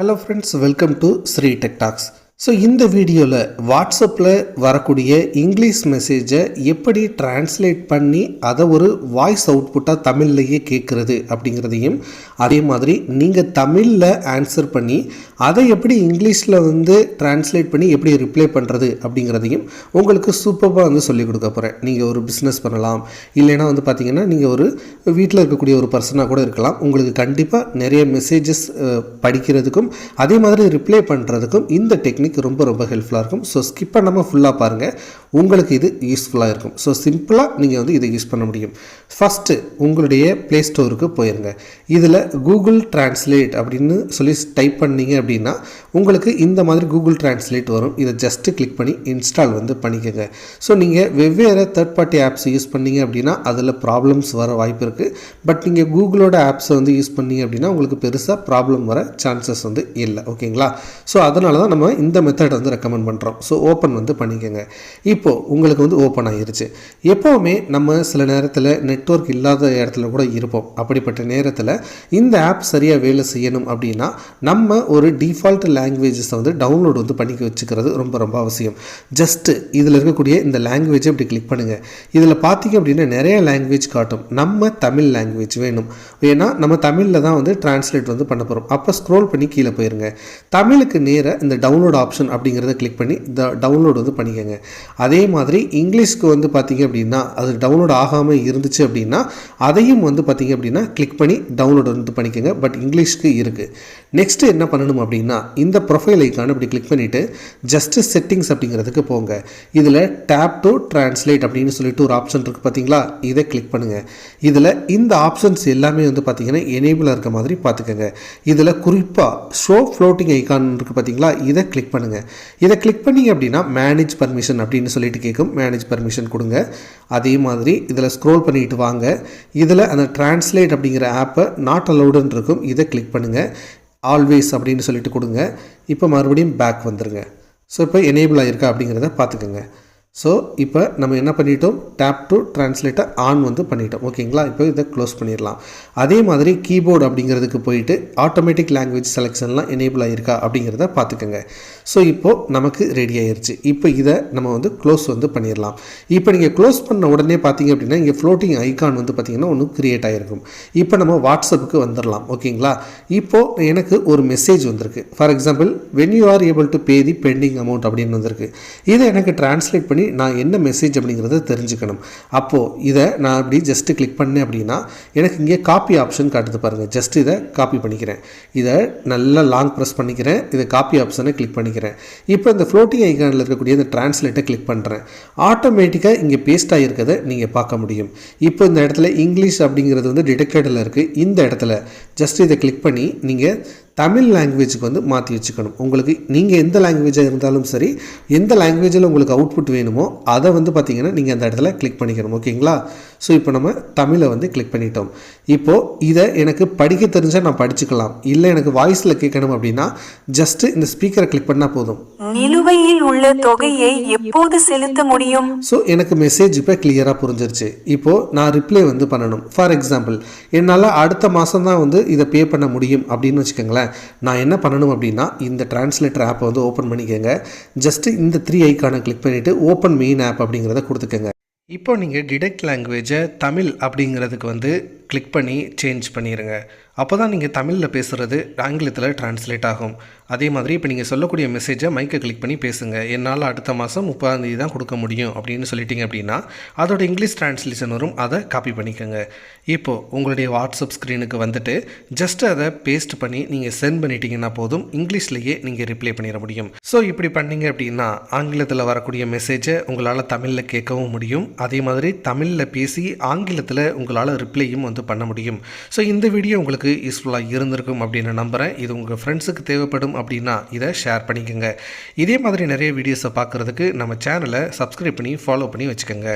Hello friends, welcome to Sri Tech Talks. So இந்த வீடியோவில் வாட்ஸ்அப்பில் வரக்கூடிய இங்கிலீஷ் மெசேஜை எப்படி டிரான்ஸ்லேட் பண்ணி அதை ஒரு வாய்ஸ் அவுட்புட்டாக தமிழ்லையே கேட்குறது அப்படிங்கிறதையும் அதே மாதிரி நீங்கள் தமிழில் ஆன்சர் பண்ணி அதை எப்படி இங்கிலீஷில் வந்து டிரான்ஸ்லேட் பண்ணி எப்படி ரிப்ளை பண்ணுறது அப்படிங்கிறதையும் உங்களுக்கு சூப்பராக வந்து சொல்லிக் கொடுக்க போகிறேன் நீங்கள் ஒரு பிஸ்னஸ் பண்ணலாம். இல்லைன்னா வந்து பார்த்தீங்கன்னா நீங்கள் ஒரு வீட்டில் இருக்கக்கூடிய ஒரு பர்சனாக கூட இருக்கலாம். உங்களுக்கு கண்டிப்பாக நிறைய மெசேஜஸ் படிக்கிறதுக்கும் அதே மாதிரி ரிப்ளை பண்ணுறதுக்கும் இந்த டெக்னிக் ரொம்ப ரொம்ப ஹெல்ப்ஃபுல்லாக இருக்கும். ஸோ ஸ்கிப் பண்ணாமல் ஃபுல்லாக பாருங்கள் உங்களுக்கு இது யூஸ்ஃபுல்லாக இருக்கும். ஸோ சிம்பிளாக நீங்கள் வந்து இதை யூஸ் பண்ண முடியும். ஃபஸ்ட்டு உங்களுடைய ப்ளே ஸ்டோருக்கு போயிருங்க. இதில் கூகுள் டிரான்ஸ்லேட் அப்படின்னு சொல்லி டைப் பண்ணீங்க அப்படின்னா உங்களுக்கு இந்த மாதிரி கூகுள் டிரான்ஸ்லேட் வரும். இதை ஜஸ்ட்டு கிளிக் பண்ணி இன்ஸ்டால் வந்து பண்ணிக்கோங்க. ஸோ நீங்கள் வெவ்வேறு தேர்ட் பார்ட்டி ஆப்ஸ் யூஸ் பண்ணீங்க அப்படின்னா அதில் ப்ராப்ளம்ஸ் வர வாய்ப்பு இருக்குது பட் நீங்கள் கூகுளோட ஆப்ஸை வந்து யூஸ் பண்ணீங்க அப்படின்னா உங்களுக்கு பெருசாக ப்ராப்ளம் வர சான்சஸ் வந்து இல்லை. ஓகேங்களா ஸோ அதனால தான் நம்ம இந்த மெத்தட் வந்து ரெக்கமெண்ட் பண்ணுறோம் ஸோ ஓப்பன் வந்து பண்ணிக்கோங்க. இப்போது உங்களுக்கு வந்து ஓப்பன் ஆகிருச்சு எப்போவுமே நம்ம சில நேரத்தில் நெட்வொர்க் இல்லாத இடத்துல கூட இருப்போம். அப்படிப்பட்ட நேரத்தில் இந்த ஆப் சரியாக வேலை செய்யணும் அப்படின்னா நம்ம ஒரு டிஃபால்ட் லாங்குவேஜஸை வந்து டவுன்லோட் வந்து பண்ணி வச்சுக்கிறது ரொம்ப ரொம்ப அவசியம். ஜஸ்ட்டு இதில் இருக்கக்கூடிய இந்த லாங்குவேஜை இப்படி கிளிக் பண்ணுங்கள் இதில் பார்த்தீங்க அப்படின்னா நிறைய லாங்குவேஜ் காட்டும். நம்ம தமிழ் லாங்குவேஜ் வேணும். ஏன்னா நம்ம தமிழில் தான் வந்து டிரான்ஸ்லேட் வந்து பண்ண போகிறோம் அப்போ ஸ்க்ரோல் பண்ணி கீழே போயிருங்க. தமிழுக்கு நேராக இந்த டவுன்லோட் ஆப்ஷன் அப்படிங்கிறத கிளிக் பண்ணி த டவுன்லோட் வந்து பண்ணிக்கோங்க. அதே மாதிரி இங்கிலீஷ்க்கு வந்து பார்த்தீங்க அப்படின்னா அது டவுன்லோட் ஆகாமல் இருந்துச்சு அப்படின்னா அதையும் வந்து பார்த்தீங்க அப்படின்னா கிளிக் பண்ணி டவுன்லோட் வந்து பண்ணிக்கோங்க. பட் இங்கிலீஷ்க்கு இருக்குது நெக்ஸ்ட்டு என்ன பண்ணணும் அப்படின்னா இந்த ப்ரொஃபைல் ஐக்கான இப்படி கிளிக் பண்ணிவிட்டு ஜஸ்ட்டு செட்டிங்ஸ் அப்படிங்கிறதுக்கு போங்க. இதில் டேப் டு ட்ரான்ஸ்லேட் அப்படின்னு சொல்லிட்டு ஒரு ஆப்ஷன் இருக்குது பார்த்தீங்களா இதை கிளிக் பண்ணுங்கள் இதில் இந்த ஆப்ஷன்ஸ் எல்லாமே வந்து பார்த்தீங்கன்னா எனேபிளாக இருக்க மாதிரி பார்த்துக்கோங்க இதில் குறிப்பாக ஷோ ஃப்ளோட்டிங் ஐக்கான் இருக்குது பார்த்தீங்களா இதை கிளிக் பண்ணுங்கள் இதை கிளிக் பண்ணிங்க அப்படின்னா மேனேஜ் பர்மிஷன் அப்படின்னு சொல்லிட்டு கேட்கும் மேனேஜ் பர்மிஷன் கொடுங்க. அதே மாதிரி இதில் ஸ்க்ரோல் பண்ணிட்டு வாங்க. இதில் அந்த டிரான்ஸ்லேட் அப்படிங்கிற ஆப்பை நாட் அலவுடுன்னு இருக்கும். இதை கிளிக் பண்ணுங்கள் ஆல்வேஸ் அப்படின்னு சொல்லிட்டு கொடுங்க. இப்போ மறுபடியும் பேக் வந்துடுங்க ஸோ இப்போ எனேபிள் ஆகிருக்கா அப்படிங்கிறத பார்த்துக்கோங்க. ஸோ இப்போ நம்ம என்ன பண்ணிட்டோம்? டேப் டு டிரான்ஸ்லேட்டர் ஆன் வந்து பண்ணிட்டோம். ஓகேங்களா இப்போ இதை க்ளோஸ் பண்ணிடலாம். அதே மாதிரி கீபோர்டு அப்படிங்கிறதுக்கு போயிட்டு ஆட்டோமேட்டிக் லாங்குவேஜ் செலெக்ஷன்லாம் எனேபிள் ஆகிருக்கா அப்படிங்கிறத பார்த்துக்கோங்க. ஸோ இப்போது நமக்கு ரெடி ஆயிருச்சு. இப்போ இதை நம்ம வந்து க்ளோஸ் வந்து பண்ணிடலாம். இப்போ நீங்கள் க்ளோஸ் பண்ண உடனே பார்த்தீங்க அப்படின்னா இங்கே ஃப்ளோட்டிங் ஐக்கான் வந்து பார்த்திங்கன்னா ஒன்று க்ரியேட் ஆகிருக்கும் இப்போ நம்ம வாட்ஸ்அப்புக்கு வந்துடலாம். ஓகேங்களா இப்போது எனக்கு ஒரு மெசேஜ் வந்திருக்கு. For example when you are able to pay the pending amount அப்படின்னு வந்திருக்கு. இதை எனக்கு டிரான்ஸ்லேட் பண்ணி நான் என்ன மெசேஜ் அப்படிங்கிறத தெரிஞ்சுக்கணும். அப்போது இதை நான் அப்படி ஜஸ்ட்டு கிளிக் பண்ணேன் அப்படின்னா எனக்கு இங்கே காப்பி ஆப்ஷன் காட்டுது பாருங்கள் ஜஸ்ட் இதை காப்பி பண்ணிக்கிறேன். இதை நல்லா லாங் ப்ரெஸ் பண்ணிக்கிறேன். இதை காப்பி ஆப்ஷனை கிளிக் பண்ணிக்கிறேன். இப்போ இந்த ஃப்ளோட்டிங் ஐக்கானில் இருக்கக்கூடிய இந்த டிரான்ஸ்லேட்டை கிளிக் பண்ணுறேன் ஆட்டோமேட்டிக்காக இங்கே பேஸ்ட் ஆகிருக்கதை நீங்கள் பார்க்க முடியும். இப்போ இந்த இடத்துல இங்கிலீஷ் அப்படிங்கிறது வந்து டிடெக்டடில் இருக்குது இந்த இடத்துல ஜஸ்ட் இதை கிளிக் பண்ணி நீங்கள் தமிழ் லாங்குவேஜுக்கு வந்து மாற்றி வச்சுக்கணும். உங்களுக்கு நீங்கள் எந்த லாங்குவேஜாக இருந்தாலும் சரி எந்த லாங்குவேஜில் உங்களுக்கு அவுட்புட் வேணுமோ அதை வந்து பார்த்தீங்கன்னா நீங்கள் அந்த இடத்துல கிளிக் பண்ணிக்கணும். ஓகேங்களா? ஸோ இப்போ நம்ம தமிழை வந்து கிளிக் பண்ணிட்டோம். இப்போது இதை எனக்கு படிக்க தெரிஞ்சால் நான் படிச்சுக்கலாம். இல்லை எனக்கு வாய்ஸில் கேட்கணும் அப்படின்னா ஜஸ்ட்டு இந்த ஸ்பீக்கரை கிளிக் பண்ணால் போதும். நிலுவையில் உள்ள தொகையை எப்போது செலுத்த முடியும்? ஸோ எனக்கு மெசேஜ் இப்போ கிளியராக புரிஞ்சிருச்சு. இப்போது நான் ரிப்ளை வந்து பண்ணணும். ஃபார் எக்ஸாம்பிள் என்னால் அடுத்த மாதம் தான் வந்து இதை பே பண்ண முடியும் அப்படின்னு வச்சுக்கோங்களேன். நான் என்ன பண்ணணும் அப்படின்னா இந்த டிரான்ஸ்லேட்டர் ஆப்பை வந்து ஓப்பன் பண்ணிக்கோங்க. ஜஸ்ட்டு இந்த த்ரீ ஐக்கானை கிளிக் பண்ணிவிட்டு ஓப்பன் மெயின் ஆப் அப்படிங்கிறத கொடுத்துக்கோங்க. இப்போ நீங்கள் டிடெக்ட் லாங்குவேஜை தமிழ் அப்படிங்கிறதுக்கு வந்து கிளிக் பண்ணி சேஞ்ச் பண்ணிடுங்க அப்போ தான் நீங்கள் தமிழில் பேசுகிறது ஆங்கிலத்தில் டிரான்ஸ்லேட் ஆகும். அதே மாதிரி இப்போ நீங்கள் சொல்லக்கூடிய மெசேஜை மைக்கை கிளிக் பண்ணி பேசுங்க. என்னால் அடுத்த மாதம் முப்பதாந்தேதி தான் கொடுக்க முடியும் அப்படின்னு சொல்லிட்டீங்க அப்படின்னா அதோட இங்கிலீஷ் டிரான்ஸ்லேஷன் வரும். அதை காப்பி பண்ணிக்கோங்க. இப்போது உங்களுடைய வாட்ஸ்அப் ஸ்க்ரீனுக்கு வந்துட்டு ஜஸ்ட் அதை பேஸ்ட் பண்ணி நீங்கள் சென்ட் பண்ணிட்டீங்கன்னா போதும் இங்கிலீஷ்லேயே நீங்கள் ரிப்ளை பண்ணிட முடியும். ஸோ இப்படி பண்ணீங்க அப்படின்னா ஆங்கிலத்தில் வரக்கூடிய மெசேஜை உங்களால் தமிழில் கேட்கவும் முடியும். அதே மாதிரி தமிழில் பேசி ஆங்கிலத்தில் உங்களால் ரிப்ளையும் வந்து வந்து பண்ண முடியும். ஸோ இந்த வீடியோ உங்களுக்கு யூஸ்ஃபுல்லாக இருந்திருக்கும் அப்படின்னு நம்புகிறேன் இது உங்கள் ஃப்ரெண்ட்ஸுக்கு தேவைப்படும் அப்படின்னா இதை ஷேர் பண்ணிக்கோங்க. இதே மாதிரி நிறைய வீடியோஸை பார்க்குறதுக்கு நம்ம சேனலை சப்ஸ்கிரைப் பண்ணி ஃபாலோ பண்ணி வச்சுக்கோங்க.